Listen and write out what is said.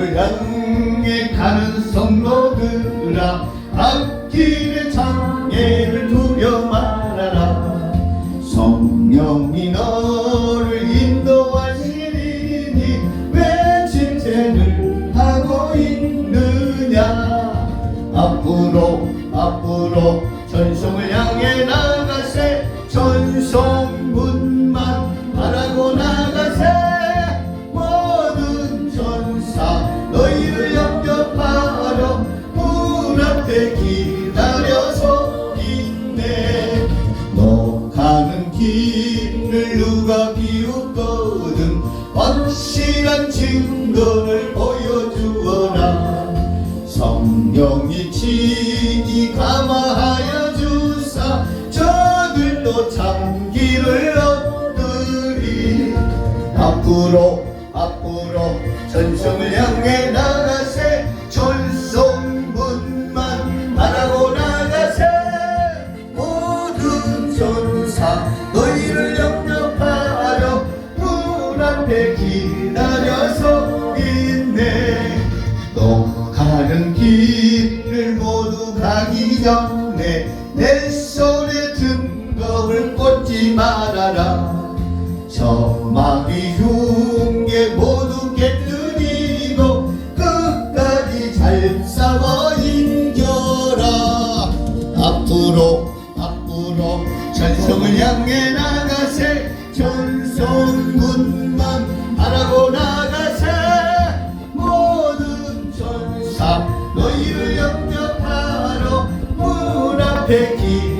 향해 가는 성도들아 앞길의 장애를 두려 말아라. 성령이 너를 인도하시리니 왜 침체를 하고 있느냐? 앞으로 앞으로 전성을 향해 나가세 앞에 기다려서 있네. 너 가는 길을 누가 비웃거든 확실한 증거를 보여주어라. 성령이 친히 감화하여 주사 저들도 참기를 얻으리. 앞으로 앞으로 전성 기다려서 있네. 너 가는 길을 모두 가기 전에 내 손에 등검을 꽂지 말아라. 저마귀 흉에 모두 깨뜨리고 끝까지 잘 싸워 이겨라. 앞으로 앞으로 전성을 향해 나가세. 전성문 사 너희를 영접하러 문 앞에 기